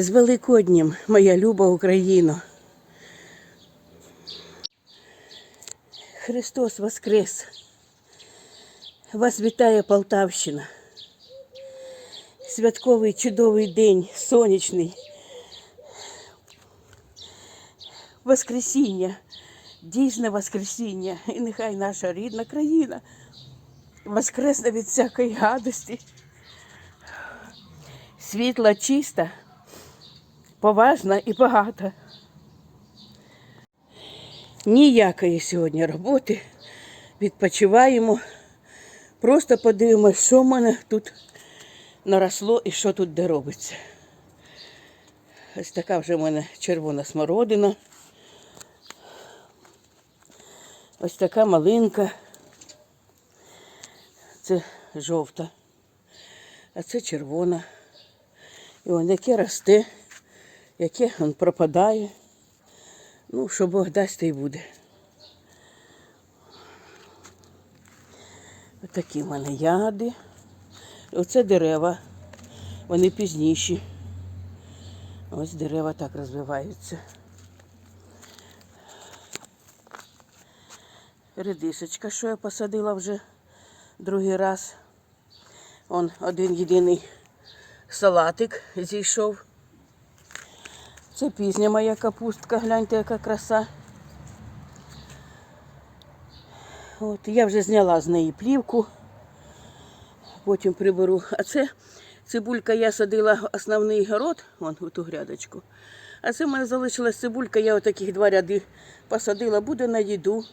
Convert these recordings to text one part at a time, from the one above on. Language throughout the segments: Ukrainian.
З Великоднім, моя люба Україно. Христос Воскрес! Вас вітає Полтавщина. Святковий чудовий день, сонячний. Воскресіння, дійсне Воскресіння. І нехай наша рідна країна воскресне від всякої гадості. Світла чиста, поважна і багата. Ніякої сьогодні роботи. Відпочиваємо. Просто подивимося, що в мене тут наросло і що тут де робиться. Ось така вже в мене червона смородина. Ось така малинка. Це жовта, а це червона. І он яке росте, яке он пропадає. Ну, що Бог дасть, то й буде. Отакі в мене яди. Оце дерева. Вони пізніші. Ось дерева так розвиваються. Редисочка, що я посадила вже другий раз. Он один єдиний салатик зійшов. Це пізня моя капустка, гляньте, яка краса. От, я вже зняла з неї плівку, потім приберу. А це цибулька я садила основний город, вон у ту грядочку. А це в мене залишилась цибулька, я отаких два ряди посадила, буде на їду.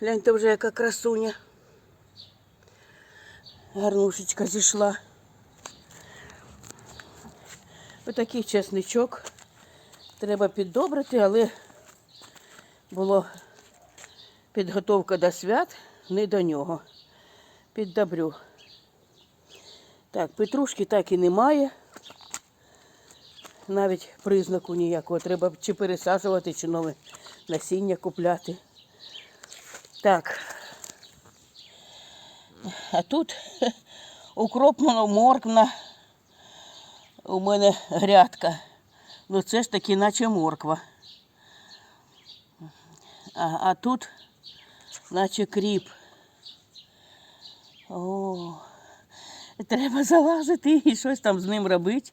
Гляньте вже яка красуня. Гарнушечка зійшла. Отакий чесничок. Треба піддобрити, але була підготовка до свят, не до нього. Піддобрю. Так, петрушки так і немає. Навіть признаку ніякого. Треба чи пересаджувати, чи нове насіння купляти. Так. А тут укропмано моркна. У мене грядка. Ну це ж таки наче морква. А, а тут наче кріп. О, треба залазити і щось там з ним робити.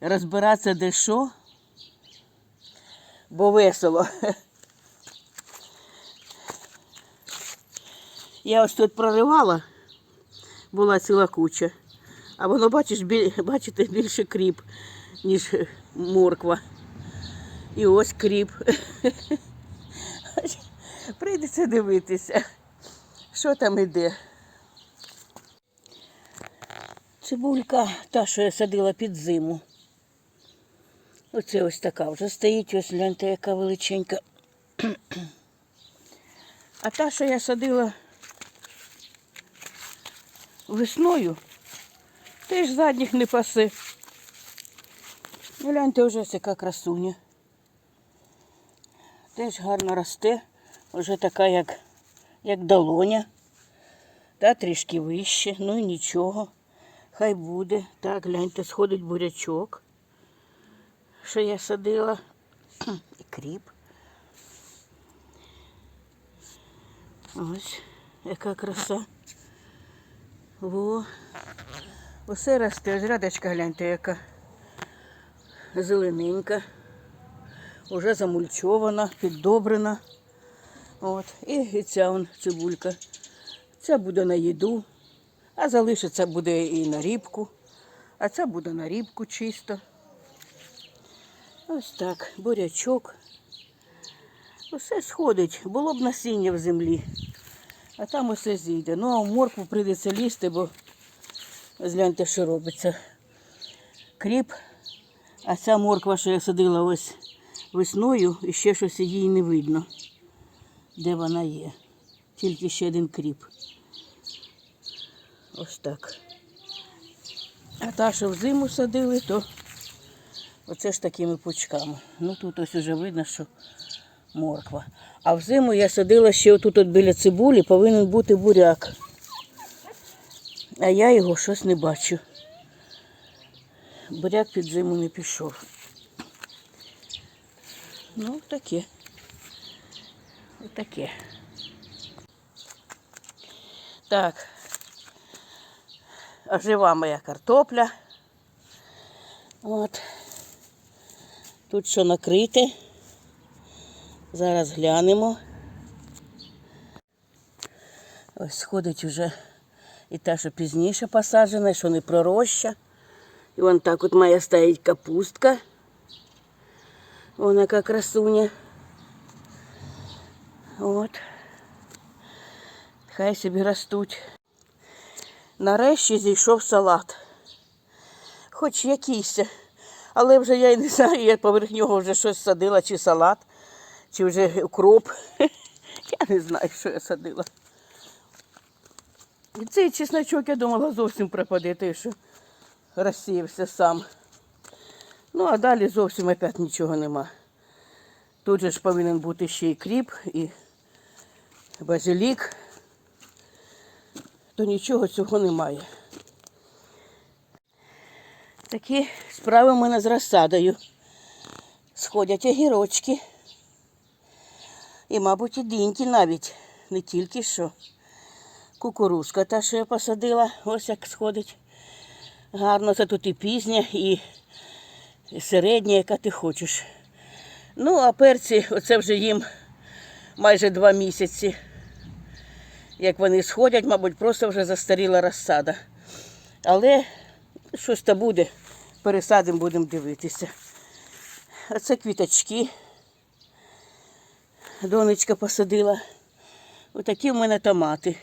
Розбиратися де що. Бо весело. Я ось тут проривала, була ціла куча. А воно, бачиш, біль, бачите, більше кріп, ніж морква. І ось кріп. Прийдеться дивитися, що там іде. Цибулька, та, що я садила під зиму. Оце ось така вже стоїть, ось гляньте, яка величенька. А та, що я садила весною, теж задніх не пасе. Гляньте вже ось яка красуня. Теж гарно росте, вже така, як, як долоня. Та трішки вище, ну і нічого. Хай буде. Так, гляньте, сходить бурячок, що я садила. І кріп. Ось, яка краса. Во. Усе росте. Ось рядочка, гляньте, яка зелененька. Уже замульчована, піддобрена. От. І, і ця вон цибулька. Ця буде на їду, а залишиться буде і на рібку. А ця буде на рібку чисто. Ось так, бурячок. Усе сходить, було б насіння в землі. А там усе зійде. Ну, а в моркву прийдеться лізти, бо згляньте, що робиться. Кріп, а ця морква, що я садила ось весною, і ще щось її не видно, де вона є. Тільки ще один кріп. Ось так. А та, що взиму садили, то оце ж такими пучками. Ну тут ось уже видно, що морква. А взиму я садила ще отут от біля цибулі, повинен бути буряк. А я його щось не бачу. Буряк під зиму не пішов. Ну, таке. Отаке. Так. Ожива моя картопля. От. Тут що накрите. Зараз глянемо. Ось сходить вже і та, що пізніше посаджена, що не пророща. І вон так от має стоїть капустка. Вона яка красуня. От. Хай собі ростуть. Нарешті зійшов салат. Хоч якийсь. Але вже я й не знаю, я поверх нього вже щось садила, чи салат, чи вже укроп. Я не знаю, що я садила. І цей чесночок, я думала, зовсім пропаде, той, що розсіявся сам. Ну, а далі зовсім опять нічого нема. Тут же ж повинен бути ще і кріп, і базилік. То нічого цього немає. Такі справи в мене з розсадою. Сходять огірочки. І, мабуть, і диньки навіть. Не тільки що. Кукурузка та, що я посадила, ось як сходить. Гарно, це тут і пізня, і середня, яка ти хочеш. Ну, а перці, оце вже їм майже два місяці. Як вони сходять, мабуть, просто вже застаріла розсада. Але щось то буде, пересадимо, будемо дивитися. А це квіточки. Донечка посадила. Отакі в мене томати.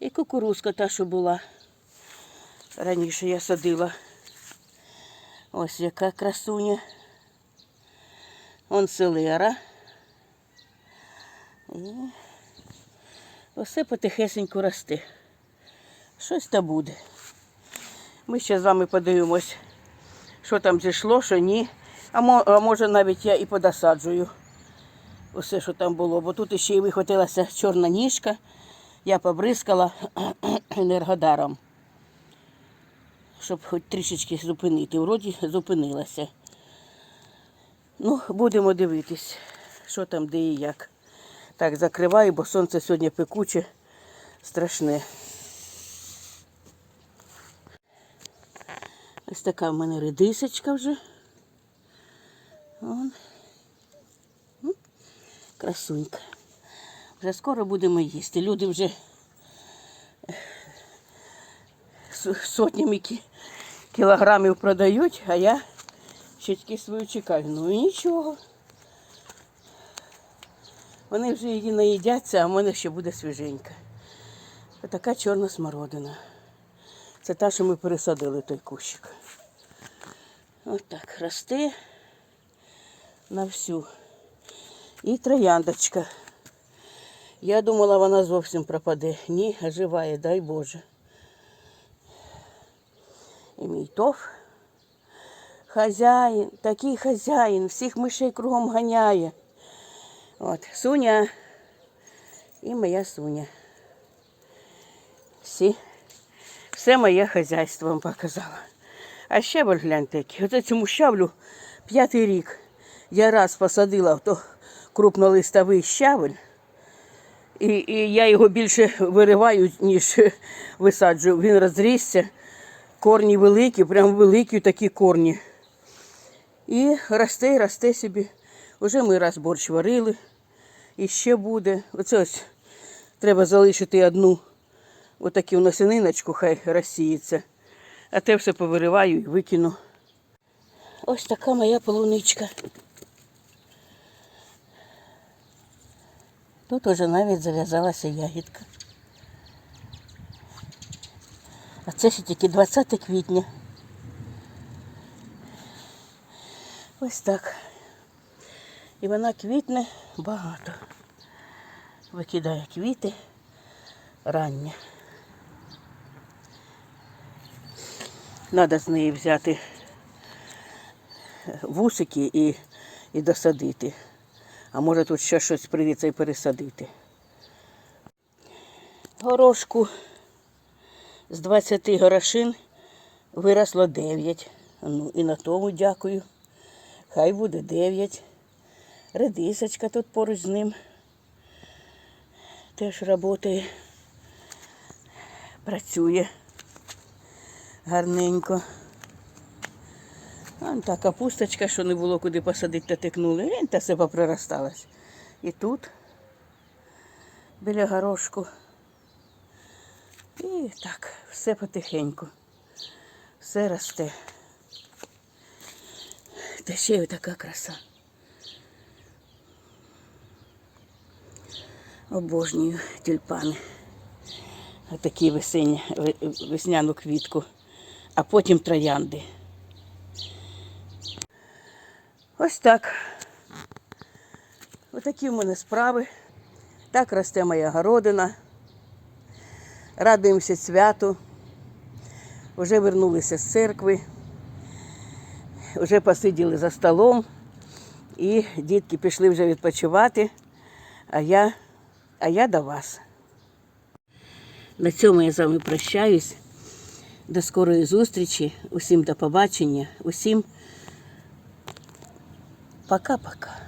І кукурузка та, що була. Раніше я садила. Ось яка красуня. Он селера. І все потихесенько росте. Щось та буде. Ми ще з вами подивимось, що там зійшло, що ні. А, мо- а може навіть я і подосаджую усе, що там було. Бо тут ще й вихватилася чорна ніжка. Я побризкала енергодаром, щоб хоч трішечки зупинити. Вроді зупинилася. Ну, будемо дивитись, що там, де і як. Так, закриваю, бо сонце сьогодні пекуче, страшне. Ось така в мене редисочка вже. Вон. Красунька. Вже скоро будемо їсти. Люди вже сотнями кілограмів продають, а я ще тільки свою чекаю. Ну і нічого. Вони вже її наїдяться, а в мене ще буде свіженька. Така чорна смородина. Це та, що ми пересадили той кущик. Ось так росте на всю. І трояндочка. Я думала, вона зовсім пропаде. Ні, оживає, дай Боже. І мій тов. Хазяїн, такий хазяїн, всіх мишей кругом ганяє. От, Суня і моя Суня. Всі, все моє хазяйство вам показала. А щавель гляньте. Оце цьому щавлю п'ятий рік. Я раз посадила в то крупнолистовий щавель. І, і я його більше вириваю, ніж висаджую. Він розрісся, корні великі, прям великі такі корні. І росте, і росте собі. Уже ми раз борщ варили. І ще буде. Оце ось треба залишити одну отаку насіниночку, хай розсіється. А те все повириваю і викину. Ось така моя полуничка. Тут уже навіть зав'язалася ягідка. А це ще тільки 20 квітня. Ось так. І вона квітне багато. Викидає квіти рання. Треба з неї взяти вусики і, і досадити. А може тут ще щось прийдеться і пересадити. Горошку з 20 горошин виросло 9. Ну і на тому дякую. Хай буде 9. Редисочка тут поруч з ним. Теж працює. Працює гарненько. Вон та капусточка, що не було куди посадити, та тикнули. Він та все попроросталась. І тут, біля горошку. І так, все потихеньку. Все росте. Та ще й така краса. Обожнюю тюльпани. Отакі весень, весняну квітку, а потім троянди. Ось так. Отакі в мене справи. Так росте моя городина. Радуємося святу. Вже вернулися з церкви, вже посиділи за столом, і дітки пішли вже відпочивати, а я, а я до вас. На цьому я з вами прощаюсь. До скорої зустрічі. Усім до побачення. Усім пока-пока.